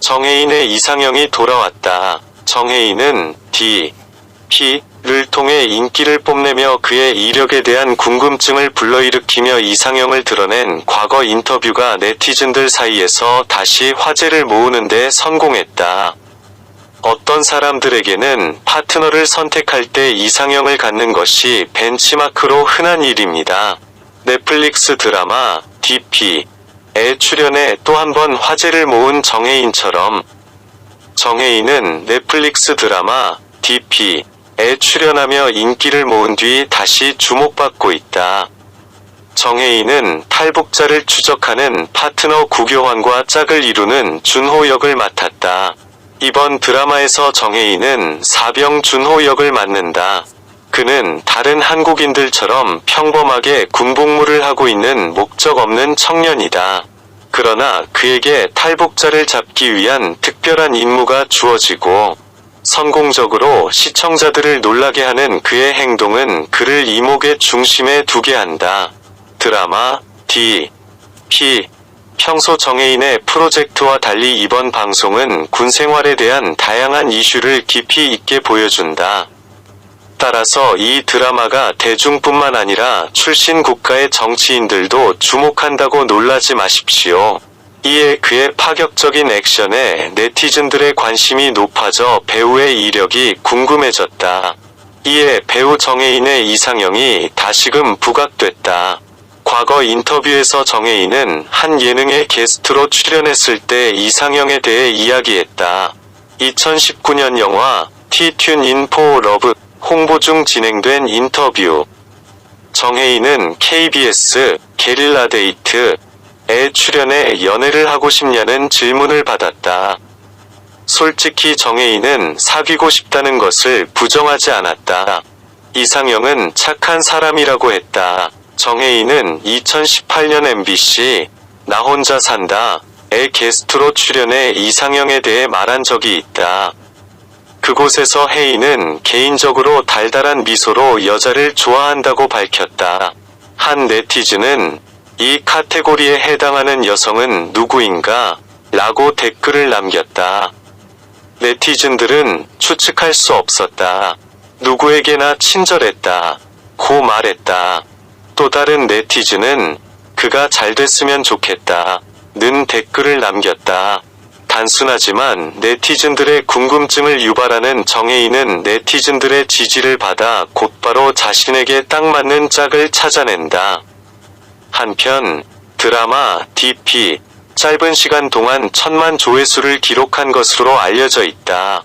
정혜인의 이상형이 돌아왔다. 정혜인은 D, P를 통해 인기를 뽐내며 그의 이력에 대한 궁금증을 불러일으키며 이상형을 드러낸 과거 인터뷰가 네티즌들 사이에서 다시 화제를 모으는데 성공했다. 어떤 사람들에게는 파트너를 선택할 때 이상형을 갖는 것이 벤치마크로 흔한 일입니다. 넷플릭스 드라마 DP 에 출연해 또한 번 화제를 모은 정혜인처럼 정혜인은 넷플릭스 드라마 DP에 출연하며 인기를 모은 뒤 다시 주목받고 있다. 정혜인은 탈북자를 추적하는 파트너 구교환과 짝을 이루는 준호 역을 맡았다. 이번 드라마에서 정혜인은 사병 준호 역을 맡는다. 그는 다른 한국인들처럼 평범하게 군복무를 하고 있는 목적 없는 청년이다. 그러나 그에게 탈북자를 잡기 위한 특별한 임무가 주어지고 성공적으로 시청자들을 놀라게 하는 그의 행동은 그를 이목의 중심에 두게 한다. 드라마 D, P 평소 정혜인의 프로젝트와 달리 이번 방송은 군 생활에 대한 다양한 이슈를 깊이 있게 보여준다. 따라서 이 드라마가 대중뿐만 아니라 출신 국가의 정치인들도 주목한다고 놀라지 마십시오. 이에 그의 파격적인 액션에 네티즌들의 관심이 높아져 배우의 이력이 궁금해졌다. 이에 배우 정혜인의 이상형이 다시금 부각됐다. 과거 인터뷰에서 정혜인은 한 예능에 게스트로 출연했을 때 이상형에 대해 이야기했다. 2019년 영화 티튠 인포 러브 홍보 중 진행된 인터뷰. 정혜인은 KBS 게릴라 데이트에 출연해 연애를 하고 싶냐는 질문을 받았다. 솔직히 정혜인은 사귀고 싶다는 것을 부정하지 않았다. 이상형은 착한 사람이라고 했다. 정혜인은 2018년 MBC 나 혼자 산다에 게스트로 출연해 이상형에 대해 말한 적이 있다. 그곳에서 혜인은 개인적으로 달달한 미소로 여자를 좋아한다고 밝혔다. 한 네티즌은 이 카테고리에 해당하는 여성은 누구인가? 라고 댓글을 남겼다. 네티즌들은 추측할 수 없었다. 누구에게나 친절했다. 고 말했다. 또 다른 네티즌은 그가 잘 됐으면 좋겠다. 는 댓글을 남겼다. 단순하지만 네티즌들의 궁금증을 유발하는 정혜인은 네티즌들의 지지를 받아 곧바로 자신에게 딱 맞는 짝을 찾아낸다. 한편 드라마 DP 짧은 시간 동안 천만 조회수를 기록한 것으로 알려져 있다.